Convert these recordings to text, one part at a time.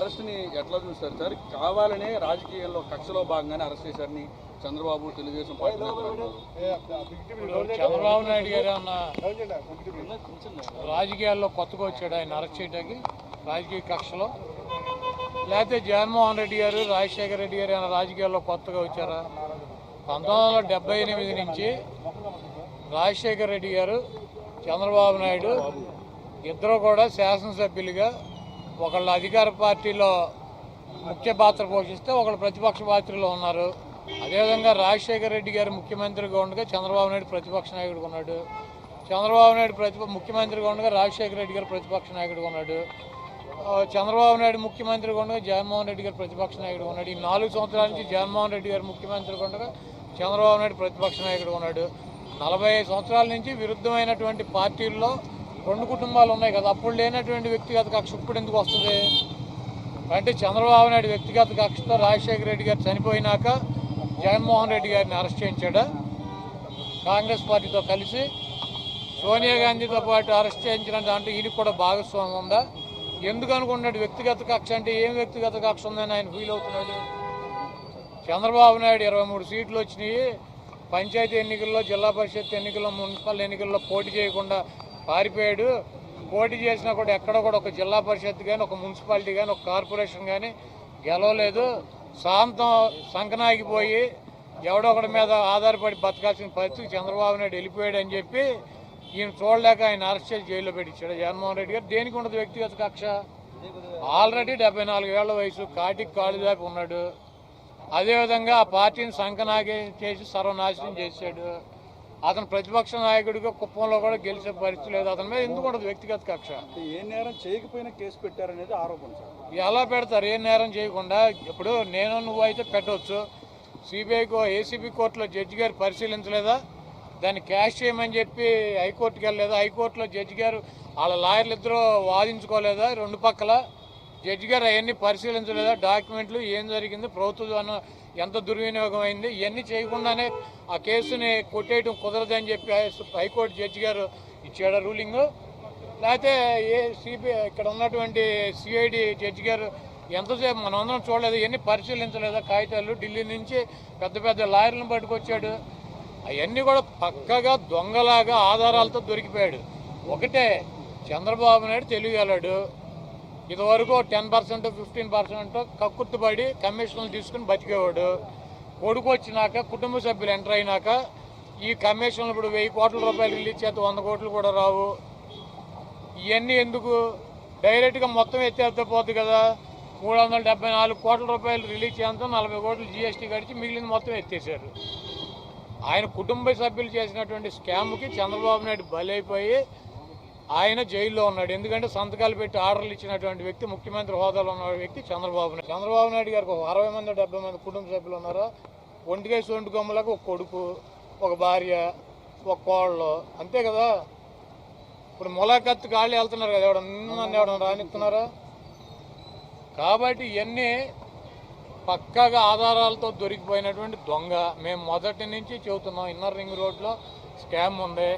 అరెస్ట్ని ఎట్లా చూస్తారు సార్? కావాలనే రాజకీయాల్లో కక్షలో భాగంగానే అరెస్ట్ చేశారని చంద్రబాబు తెలుగుదేశం పార్టీ చంద్రబాబు నాయుడు గారు అన్న రాజకీయాల్లో కొత్తగా వచ్చాడు ఆయన అరెస్ట్ చేయడానికి రాజకీయ కక్షలో. లేకపోతే జగన్మోహన్ రెడ్డి గారు రాజశేఖర రెడ్డి గారు ఏమైనా రాజకీయాల్లో కొత్తగా వచ్చారా? పంతొమ్మిది వందల డెబ్బై ఎనిమిది నుంచి రాజశేఖర రెడ్డి గారు చంద్రబాబు నాయుడు ఇద్దరు కూడా శాసనసభ్యులుగా ఒకళ్ళు అధికార పార్టీలో ముఖ్య పాత్ర పోషిస్తే ఒకళ్ళు ప్రతిపక్ష పాత్రలో ఉన్నారు. అదేవిధంగా రాజశేఖర రెడ్డి గారు ముఖ్యమంత్రిగా ఉండగా చంద్రబాబు నాయుడు ప్రతిపక్ష నాయకుడిగా ఉన్నాడు. చంద్రబాబు నాయుడు ప్రతిప ముఖ్యమంత్రిగా ఉండగా రాజశేఖర రెడ్డి గారు ప్రతిపక్ష నాయకుడిగా ఉన్నాడు. చంద్రబాబు నాయుడు ముఖ్యమంత్రిగా ఉండగా జగన్మోహన్ రెడ్డి గారు ప్రతిపక్ష నాయకుడు ఉన్నాడు. ఈ నాలుగు సంవత్సరాల నుంచి జగన్మోహన్ రెడ్డి గారు ముఖ్యమంత్రిగా ఉండగా చంద్రబాబు నాయుడు ప్రతిపక్ష నాయకుడు ఉన్నాడు. నలభై ఐదు సంవత్సరాల నుంచి విరుద్ధమైనటువంటి పార్టీల్లో రెండు కుటుంబాలు ఉన్నాయి కదా అప్పుడు లేనటువంటి వ్యక్తిగత కక్ష ఇప్పుడు ఎందుకు వస్తుంది? అంటే చంద్రబాబు నాయుడు వ్యక్తిగత కక్షతో రాజశేఖర రెడ్డి గారు చనిపోయినాక జగన్మోహన్ రెడ్డి గారిని అరెస్ట్ చేయించాడా? కాంగ్రెస్ పార్టీతో కలిసి సోనియా గాంధీతో పాటు అరెస్ట్ చేయించిన దాంట్లో ఈయనకి కూడా భాగస్వామ్యం ఉందా? ఎందుకు అనుకున్నాడు వ్యక్తిగత కక్ష అంటే ఏం వ్యక్తిగత కక్ష ఉందని ఆయన ఫీల్ అవుతున్నాడు? చంద్రబాబు నాయుడు ఇరవై మూడు సీట్లు వచ్చినాయి. పంచాయతీ ఎన్నికల్లో జిల్లా పరిషత్ ఎన్నికల్లో మున్సిపల్ ఎన్నికల్లో పోటీ చేయకుండా పారిపోయాడు. పోటీ చేసినా కూడా ఎక్కడ కూడా ఒక జిల్లా పరిషత్ కానీ ఒక మున్సిపాలిటీ కానీ ఒక కార్పొరేషన్ కానీ గెలవలేదు. సాంతం సంకనాగిపోయి ఎవడో ఒకడి మీద ఆధారపడి బతకాల్సిన పరిస్థితి చంద్రబాబు నాయుడు వెళ్ళిపోయాడు అని చెప్పి ఈయన చూడలేక ఆయన అరెస్ట్ చేసి జైల్లో పెట్టించాడు. జగన్మోహన్ రెడ్డి గారు దేనికి ఉండదు? వ్యక్తిగత కక్ష. ఆల్రెడీ డెబ్బై నాలుగేళ్ళ వయసు కాటికి కాళ్ళు దాపి ఉన్నాడు. అదేవిధంగా ఆ పార్టీని సంకనాగి చేసి సర్వనాశనం చేశాడు. అతను ప్రతిపక్ష నాయకుడిగా కుప్పంలో కూడా గెలిచే పరిస్థితి లేదు. అతని మీద ఎందుకు ఉండదు వ్యక్తిగత కక్ష? ఏ నేరం చేయకపోయినా కేసు పెట్టారనేది ఆరోపణ ఎలా పెడతారు? ఏ నేరం చేయకుండా ఇప్పుడు నేను నువ్వు అయితే పెట్టవచ్చు సిబిఐకో ఏసీబీ కోర్టులో జడ్జి గారు పరిశీలించలేదా? దాన్ని క్యాష్ చేయమని చెప్పి హైకోర్టుకి వెళ్ళలేదా? హైకోర్టులో జడ్జి గారు వాళ్ళ లాయర్లు ఇద్దరు వాదించుకోలేదా? రెండు పక్కల? జడ్జి గారు అవన్నీ పరిశీలించలేదా? డాక్యుమెంట్లు ఏం జరిగింది? ప్రభుత్వం ఎంత దుర్వినియోగం అయింది? ఇవన్నీ చేయకుండానే ఆ కేసుని కొట్టేయడం కుదరదని చెప్పి హైకోర్టు జడ్జి గారు ఇచ్చాడు రూలింగ్? లేకపోతే ఏ సిబిఐ ఇక్కడ ఉన్నటువంటి సిఐడి జడ్జి గారు ఎంతసేపు మనం అందరం చూడలేదు ఇవన్నీ పరిశీలించలేదా? కాగితాలు ఢిల్లీ నుంచి పెద్ద పెద్ద లాయర్లను పట్టుకొచ్చాడు. అవన్నీ కూడా పక్కగా దొంగలాగా ఆధారాలతో దొరికిపోయాడు. ఒకటే చంద్రబాబు నాయుడు తెలియగలడు ఇదివరకు టెన్ పర్సెంట్ ఫిఫ్టీన్ పర్సెంట్ కక్కుర్తిపడి కమిషన్లు తీసుకుని బతికేవాడు. కొడుకు వచ్చినాక కుటుంబ సభ్యులు ఎంటర్ అయినాక ఈ కమిషన్లు ఇప్పుడు వెయ్యి కోట్ల రూపాయలు రిలీజ్ చేస్తే వంద కోట్లు కూడా రావు. ఇవన్నీ ఎందుకు? డైరెక్ట్గా మొత్తం ఎత్తేస్తే పోతుంది కదా. మూడు వందల డెబ్బై నాలుగు కోట్ల రూపాయలు రిలీజ్ చేయంతో నలభై కోట్లు జీఎస్టీ కడిచి మిగిలిన మొత్తం ఎత్తేసారు ఆయన కుటుంబ సభ్యులు చేసినటువంటి స్కామ్కి చంద్రబాబు నాయుడు బలైపోయి ఆయన జైల్లో ఉన్నాడు. ఎందుకంటే సంతకాలు పెట్టి ఆర్డర్లు ఇచ్చినటువంటి వ్యక్తి ముఖ్యమంత్రి హోదాలో ఉన్న వ్యక్తి చంద్రబాబు నాయుడు. చంద్రబాబు నాయుడు గారికి ఒక అరవై మంది డెబ్బై మంది కుటుంబ సభ్యులు ఉన్నారు? ఒంటికాయ సొంటి కొమ్మలకు ఒక కొడుకు ఒక భార్య ఒక కోళ్ళు అంతే కదా? ఇప్పుడు ములాఖత్తు కాళ్ళు వెళ్తున్నారు కదా ఎవడ నిన్న ఎవడ రానిస్తున్నారా? కాబట్టి ఇవన్నీ పక్కాగా ఆధారాలతో దొరికిపోయినటువంటి దొంగ. మేము మొదటి నుంచి చెబుతున్నాం ఇన్నర్ రింగ్ రోడ్లో స్కామ్ ఉంది.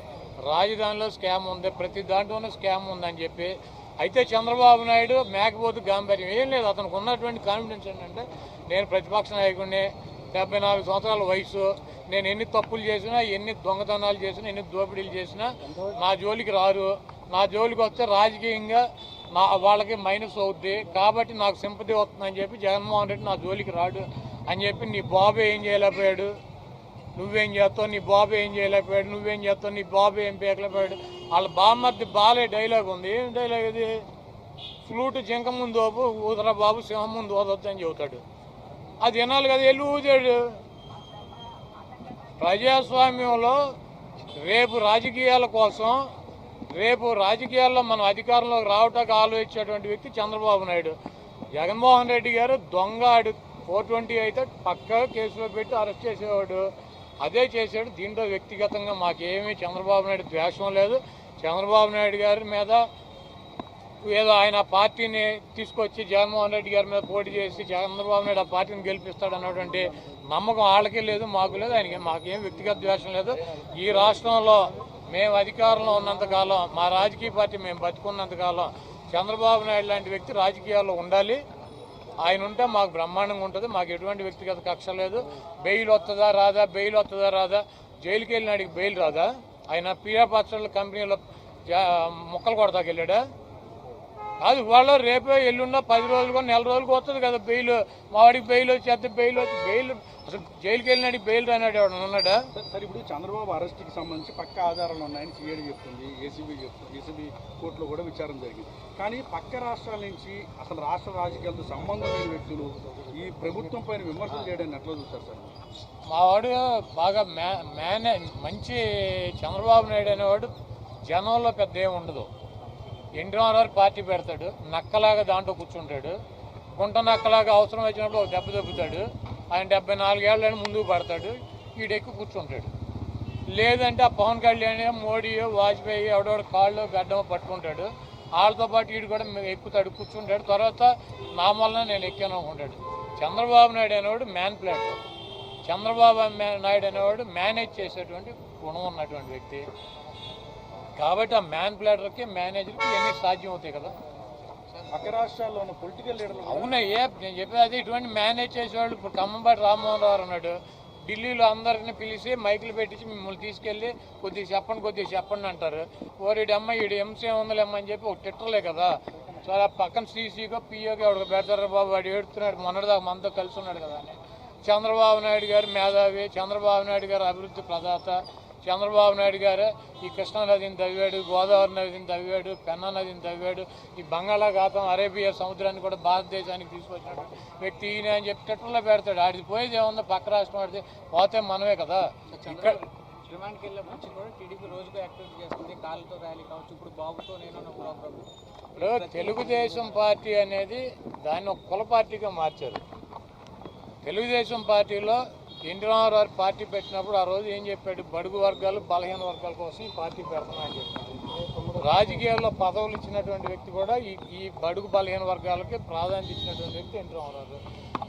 రాజధానిలో స్కామ్ ఉంది ప్రతి దాంట్లోనూ స్కామ్ ఉందని చెప్పి. అయితే చంద్రబాబు నాయుడు మేకపోతు గాంభీర్యం. ఏం లేదు అతనికి ఉన్నటువంటి కాన్ఫిడెన్స్ ఏంటంటే నేను ప్రతిపక్ష నాయకుడిని డెబ్బై నాలుగు సంవత్సరాల వయసు నేను ఎన్ని తప్పులు చేసినా ఎన్ని దొంగతనాలు చేసినా ఎన్ని దోపిడీలు చేసినా నా జోలికి రారు. నా జోలికి వస్తే రాజకీయంగా నా వాళ్ళకి మైనస్ అవుద్ది. కాబట్టి నాకు సింపతి వస్తుందని చెప్పి జగన్మోహన్ రెడ్డి నా జోలికి రాడు అని చెప్పి నీ బాబు ఏం చేయలేకపోయాడు? నువ్వేం చేస్తావు? నీ బాబు ఏం చేయలేకపోయాడు? నువ్వేం చేస్తావు? నీ బాబు ఏం పేకలేకపోయాడు? వాళ్ళ బామ్మర్ది బాలే డైలాగ్ ఉంది. ఏం డైలాగ్ ఇది? ఫ్లూట్ జింక ముందు ఓపు ఊదరా బాబు సింహం ముందు ఓదొద్దు అని చెబుతాడు. అది వినాలి కదా వెళ్ళి ఊదాడు. ప్రజాస్వామ్యంలో రేపు రాజకీయాల కోసం రేపు రాజకీయాల్లో మనం అధికారంలోకి రావటానికి ఆలోచించేటువంటి వ్యక్తి చంద్రబాబు నాయుడు. జగన్మోహన్ రెడ్డి గారు దొంగ ఆడు. ఫోర్ ట్వంటీ అయితే పక్కా కేసులో పెట్టి అరెస్ట్ చేసేవాడు. అదే చేశాడు. దీంట్లో వ్యక్తిగతంగా మాకేమీ చంద్రబాబు నాయుడు ద్వేషం లేదు. చంద్రబాబు నాయుడు గారి మీద ఏదో ఆయన పార్టీని తీసుకొచ్చి జగన్మోహన్ రెడ్డి గారి మీద పోటీ చేసి చంద్రబాబు నాయుడు ఆ పార్టీని గెలిపిస్తాడు అన్నటువంటి నమ్మకం వాళ్ళకి లేదు మాకు లేదు ఆయనకి మాకేం వ్యక్తిగత ద్వేషం లేదు. ఈ రాష్ట్రంలో మేము అధికారంలో ఉన్నంతకాలం మా రాజకీయ పార్టీ మేము బతుకున్నంతకాలం చంద్రబాబు నాయుడు లాంటి వ్యక్తి రాజకీయాల్లో ఉండాలి. ఆయన ఉంటే మాకు బ్రహ్మాండంగా ఉంటుంది. మాకు ఎటువంటి వ్యక్తిగత కక్ష లేదు. బెయిల్ వస్తుందా రాదా? బెయిల్ వస్తుందా రాదా? జైలుకి వెళ్ళినాడికి బెయిల్ రాదా? ఆయన పీఆర్ పాత్రల కంపెనీలో మొక్కలు ముక్కలు కొడతాకి వెళ్ళాడా కాదు ఇవాళ రేపే ఎల్లుండా పది రోజులుగా నెల రోజులకు వస్తుంది కదా బెయిల్. మా వాడికి బెయిల్ వచ్చి బెయిల్ వచ్చి బెయిల్ అసలు జైలుకి వెళ్ళినాడికి బెయిల్ రానాడు ఎవడు ఉన్నాడా? సార్ ఇప్పుడు చంద్రబాబు అరెస్ట్కి సంబంధించి పక్క ఆధారాలు ఉన్నాయని సిఐడి చెప్తుంది ఏసీబీ చెప్తుంది ఏసీబీ కోర్టులో కూడా విచారణ జరిగింది. కానీ పక్క రాష్ట్రాల నుంచి అసలు రాష్ట్ర రాజకీయాలతో సంబంధం లేని వ్యక్తులు ఈ ప్రభుత్వం పైన విమర్శలు చేయడాన్ని ఎట్లా చూస్తారు సార్? మా వాడు బాగా మే మేనే మంచి చంద్రబాబు నాయుడు అనేవాడు జనంలో పెద్ద ఏమి ఉండదు. ఎన్టీ రామారావు పార్టీ పెడతాడు నక్కలాగా దాంట్లో కూర్చుంటాడు. గుంట నక్కలాగా అవసరం వచ్చినప్పుడు ఒక దెబ్బ దెబ్బతాడు ఆయన డెబ్బై నాలుగేళ్ళని ముందుకు పడతాడు. ఈడెక్కి కూర్చుంటాడు. లేదంటే ఆ పవన్ కళ్యాణ్ మోడీ వాజ్పేయి ఎవడెవడ కాళ్ళు గడ్డమో పట్టుకుంటాడు. వాళ్ళతో పాటు వీడు కూడా ఎక్కుతాడు కూర్చుంటాడు. తర్వాత నా వల్ల నేను ఎక్కాను అనుకుంటాడు. చంద్రబాబు నాయుడు అనేవాడు మ్యాన్ ప్లాట్ చంద్రబాబు నాయుడు అనేవాడు మేనేజ్ చేసేటువంటి గుణం ఉన్నటువంటి వ్యక్తి. కాబట్టి ఆ మ్యాన్ ప్లాటర్కి మేనేజర్కి ఇవన్నీ సాధ్యం అవుతాయి కదా. పక్క రాష్ట్రాల్లో ఉన్న పొలిటికల్ లీడర్లు కూడా అవునయ్యే నేను చెప్పేది ఇటువంటి మేనేజ్ చేసేవాళ్ళు ఇప్పుడు ఖమ్మంపాటి రామ్మోహన్ రావు ఉన్నాడు ఢిల్లీలో అందరిని పిలిచి మైకులు పెట్టించి మిమ్మల్ని తీసుకెళ్ళి కొద్దిగా చెప్పండి కొద్దిగా చెప్పండి అంటారు. ఓరిడి అమ్మ ఈడు ఎంసీ ఉందలేమ్మ అని చెప్పి ఒక తిట్టలే కదా. సరే ఆ పక్కన సీసీగా పియోగా ఎవరికి పెడతారు బాబు వాడు ఏడుతున్నాడు. మొన్నటిదాకా మనతో కలిసి ఉన్నాడు కదా అని. చంద్రబాబు నాయుడు గారు మేధావి చంద్రబాబు నాయుడు గారు అభివృద్ధి ప్రదాత. చంద్రబాబు నాయుడు గారు ఈ కృష్ణా నదిని తవ్వాడు గోదావరి నదిని తవ్వాడు పెన్నా నదిని తవ్వాడు ఈ బంగాళాఖాతం అరేబియా సముద్రాన్ని కూడా భారతదేశానికి తీసుకొచ్చాడు వ్యక్తి ఈయన అని చెప్పి టెట్లలో పెడతాడు. ఆడిది పోయేది ఏముందో? పక్క రాష్ట్రం ఆడితే పోతే మనమే కదా. ఇక్కడ రిమాండ్కి వెళ్ళే నుంచి కూడా టీడీపీ రోజుకు యాక్టివిటీ చేస్తుంది. కాళ్ళతో ర్యాలీ కావచ్చు. ఇప్పుడు బాబుతో నేను ఇప్పుడు తెలుగుదేశం పార్టీ అనేది దాన్ని ఒక కుల పార్టీగా మార్చారు. తెలుగుదేశం పార్టీలో ఎన్టీ రామారావు పార్టీ పెట్టినప్పుడు ఆ రోజు ఏం చెప్పాడు? బడుగు వర్గాలు బలహీన వర్గాల కోసం ఈ పార్టీ పెడతానని చెప్పాడు. రాజకీయాల్లో పదవులు ఇచ్చినటువంటి వ్యక్తి కూడా ఈ ఈ బడుగు బలహీన వర్గాలకి ప్రాధాన్యత ఇచ్చినటువంటి వ్యక్తి N T Rama Rao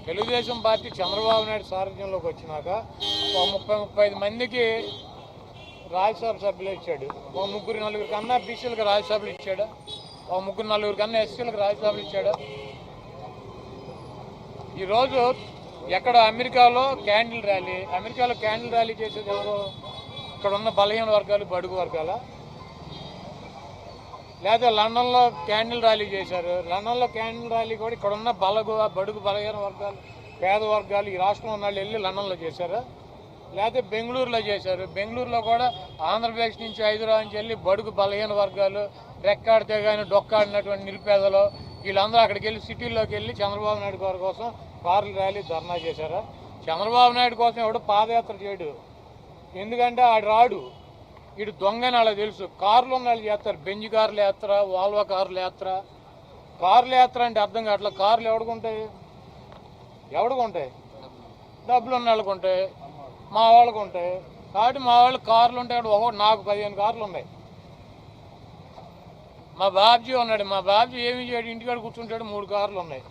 Telugu Desam party Chandrababu Naidu సారథ్యంలోకి వచ్చినాక ఒక ముప్పై ముప్పై ఐదు మందికి రాజ్యసభ సభ్యులు ఇచ్చాడు. ఒక ముగ్గురు నలుగురు కన్నా బీసీలకు రాజ్యసభలు ఇచ్చాడు. ఒక ముగ్గురు నలుగురు కన్నా ఎస్సీలకు రాజ్యసభలు ఇచ్చాడు. ఈరోజు ఎక్కడ అమెరికాలో క్యాండిల్ ర్యాలీ. అమెరికాలో క్యాండిల్ ర్యాలీ చేసేది ఎవరు? ఇక్కడ ఉన్న బలహీన వర్గాలు బడుగు వర్గాల? లేదా లండన్లో క్యాండిల్ ర్యాలీ చేశారు. లండన్లో క్యాండిల్ ర్యాలీ కూడా ఇక్కడ ఉన్న బలగు బడుగు బలహీన వర్గాలు పేద వర్గాలు ఈ రాష్ట్రంలో ఉన్న వాళ్ళు వెళ్ళి లండన్లో చేశారు? లేకపోతే బెంగళూరులో చేశారు. బెంగళూరులో కూడా ఆంధ్రప్రదేశ్ నుంచి హైదరాబాద్ నుంచి వెళ్ళి బడుగు బలహీన వర్గాలు రెక్కాడితే కానీ డొక్కాడినటువంటి నిరుపేదలు వీళ్ళందరూ అక్కడికి వెళ్ళి సిటీల్లోకి వెళ్ళి చంద్రబాబు నాయుడు గారి కోసం కార్లు ర్యాలీ ధర్నా చేశారు? చంద్రబాబు నాయుడు కోసం ఎవడు పాదయాత్ర చేయడు. ఎందుకంటే ఆడు రాడు. ఇటు దొంగని వాళ్ళకి తెలుసు. కార్లు ఉన్న వాళ్ళు చేస్తారు. బెంజ్ కార్లు యాత్ర వాల్వా కార్లు యాత్ర. కార్లు యాత్ర అంటే అర్థం కావట్లే. కార్లు ఎవడుకుంటాయి ఎవడుకుంటాయి డబ్బులు ఉన్న వాళ్ళకు ఉంటాయి. మా వాళ్ళకు ఉంటాయి. కాబట్టి మా వాళ్ళు కార్లు ఉంటాయి కాబట్టి ఒకటి నాకు పదిహేను కార్లు ఉన్నాయి. మా బాబ్జీ ఉన్నాడు. మా బాబ్జీ ఏమి చేయడు? ఇంటికాడ కూర్చుంటాడు. మూడు కార్లు ఉన్నాయి.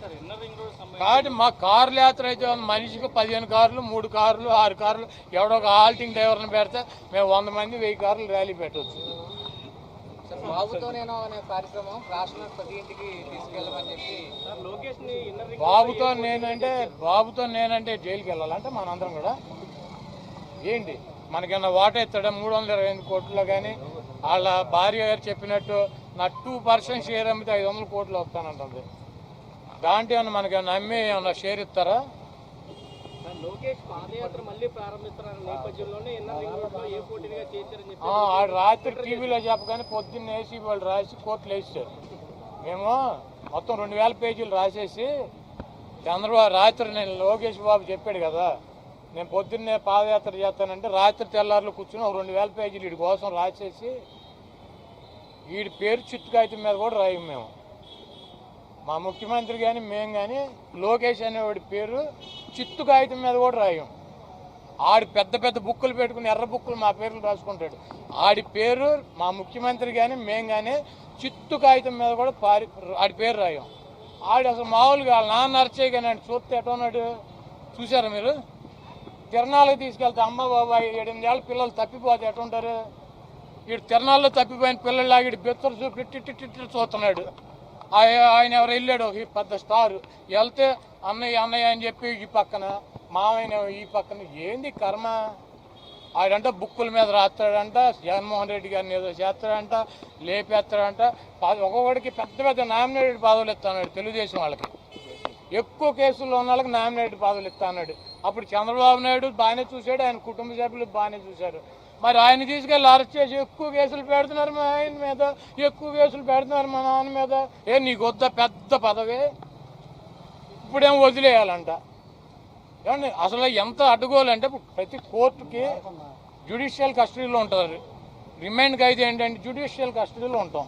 సార్ ఇన్నర్ రింగ్ రోడ్ సంబంధించి కాబట్టి మా కార్ల యాత్ర అయితే ఉంది. మనిషికి పదిహేను కార్లు మూడు కార్లు ఆరు కార్లు ఎవడో ఒక ఆల్టింగ్ డ్రైవర్ని పెడితే మేము వంద మంది వెయ్యి కార్లు ర్యాలీ పెట్టవచ్చు బాబుతో నేనంటే బాబుతో నేనంటే జైలుకి వెళ్ళాలంటే మనందరం కూడా. ఏంటి? మనకన్నా వాటా ఇస్తాడా? మూడు వందల ఇరవై ఎనిమిది కోట్లలో కానీ వాళ్ళ భార్య గారు చెప్పినట్టు నా టూ పర్సెంట్ షేర్ అమ్మితే ఐదు వందల కోట్లు వస్తానంటుంది దాంట్లో ఏమన్నా మనకేమన్నా అమ్మి ఏమన్నా షేర్ ఇస్తారా? ఆడు రాత్రి టీవీలో చెప్పగానే పొద్దున్న వేసి వాళ్ళు రాసి కోర్టులు వేసారు మేము మొత్తం రెండు వేల పేజీలు రాసేసి చంద్రబాబు రాత్రి నేను లోకేష్ బాబు చెప్పాడు కదా నేను పొద్దున్నే పాదయాత్ర చేస్తానంటే రాత్రి తెల్లారులు కూర్చుని ఒక రెండు వేల పేజీలు వీడి కోసం రాసేసి వీడి పేరు చిట్టు కాగితం మీద కూడా రాయం మేము. మా ముఖ్యమంత్రి కానీ మేము కానీ లోకేష్ అనేవాడి పేరు చిత్తు కాగితం మీద కూడా రాయం. ఆడి పెద్ద పెద్ద బుక్కులు పెట్టుకుని ఎర్ర బుక్కులు మా పేర్లు రాసుకుంటాడు. ఆడి పేరు మా ముఖ్యమంత్రి కానీ మేము కానీ చిత్తు కాగితం మీద కూడా పారి ఆడి పేరు రాయం. ఆడు అసలు మామూలుగా వాళ్ళ నాన్న అరచే చూస్తే ఎటోనాడు చూసారా మీరు? తిరణాలకు తీసుకెళ్తే అమ్మ బాబాయ్ ఏడెనిమిదేళ్ళ పిల్లలు తప్పిపోతే ఎటుంటారు వీడు తిరణాల్లో తప్పిపోయిన పిల్లల్లాగా వీడు బెత్తరు చూపి టిట్టి చూస్తున్నాడు. ఆయన ఎవరు వెళ్ళాడు? ఒక పెద్ద స్టార్. వెళ్తే అన్నయ్య అన్నయ్య అని చెప్పి ఈ పక్కన మామయ్య ఈ పక్కన ఏంది కర్మ? ఆడంట బుక్కుల మీద రాస్తాడంట జగన్మోహన్ రెడ్డి గారిని ఏదో చేస్తాడంట లేపేస్తాడంట. ఒక్కొక్కడికి పెద్ద పెద్ద నామినేటెడ్ పదవులు ఇస్తాడు తెలుగుదేశం వాళ్ళకి. ఎక్కువ కేసుల్లో ఉన్న వాళ్ళకి నామినేటెడ్ పదవులు ఇస్తా అన్నాడు. అప్పుడు చంద్రబాబు నాయుడు బాగానే చూశాడు ఆయన కుటుంబ సభ్యులు బాగానే చూశారు. మరి ఆయన తీసుకెళ్ళి అరెస్ట్ చేసి ఎక్కువ కేసులు పెడుతున్నారు మా ఆయన మీద ఎక్కువ కేసులు పెడుతున్నారు మా నాన్న మీద. ఏ నీకు వద్ద పెద్ద పదవి. ఇప్పుడేం వదిలేయాలంట. ఏమండి అసలు ఎంత అడ్డుకోవాలంటే ప్రతి కోర్టుకి జ్యుడిషియల్ కస్టడీలో ఉంటారు. రిమైండ్ అయితే ఏంటంటే జ్యుడిషియల్ కస్టడీలో ఉంటాం.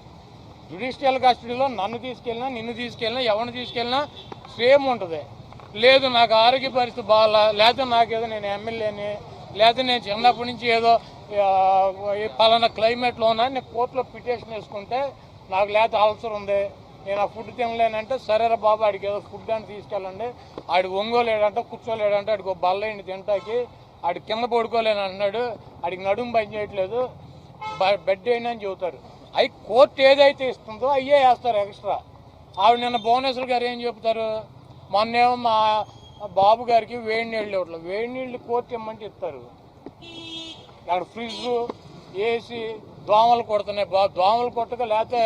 జ్యుడిషియల్ కస్టడీలో నన్ను తీసుకెళ్ళినా నిన్ను తీసుకెళ్ళినా ఎవరిని తీసుకెళ్ళినా సేమ్ ఉంటుంది. లేదు నాకు ఆరోగ్య పరిస్థితి బాగా లేకపోతే నాకేదో నేను ఎమ్మెల్యేని లేకపోతే నేను చిన్నప్పటి నుంచి ఏదో పలానా క్లైమేట్లో ఉన్నా నేను కోర్టులో పిటిషన్ వేసుకుంటే నాకు లేకపోతే అల్సర్ ఉంది. నేను ఆ ఫుడ్ తినలేనంటే సరేరా బాబు ఆడికి ఏదో ఫుడ్ అని తీసుకెళ్ళండి. ఆడికి ఒంగోలేడంటే కూర్చోలేడంటే ఆడికి ఒక బల్లైంది తింటాకి ఆడి కింద పడుకోలేను అంటున్నాడు ఆడికి నడుము పని చేయట్లేదు. బ- బెడ్ అయినా అని చెబుతారు అవి కోర్టు ఏదైతే ఇస్తుందో అయ్యే వేస్తారు ఎక్స్ట్రా. ఆవిడ నిన్న భువనేశ్వర్ గారు ఏం చెప్తారు? మొన్నేమో మా బాబు గారికి వేడి నీళ్ళు ఇవ్వట్లేదు. వేడి నీళ్ళు కోర్టు ఇమ్మంటే ఇస్తారు. అక్కడ ఫ్రిడ్జ్ ఏసీ దోమలు కొడుతున్నాయి. బా దోమలు కొట్టక లేకపోతే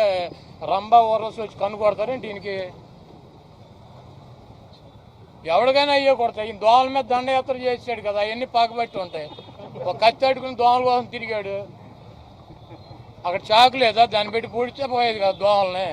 రంబా వరసి వచ్చి కన్ను కొడతారు దీనికి? ఎవరికైనా అయ్యే కొడతాయి. ఈ దోమల మీద దండయాత్ర చేసాడు కదా అవన్నీ పగబట్టి ఉంటాయి. ఒక కత్తి అడుకుని దోమల కోసం తిరిగాడు. అక్కడ చాకు లేదా? దాన్ని పెట్టి పూడితే పోయేది కదా దోమల్ని.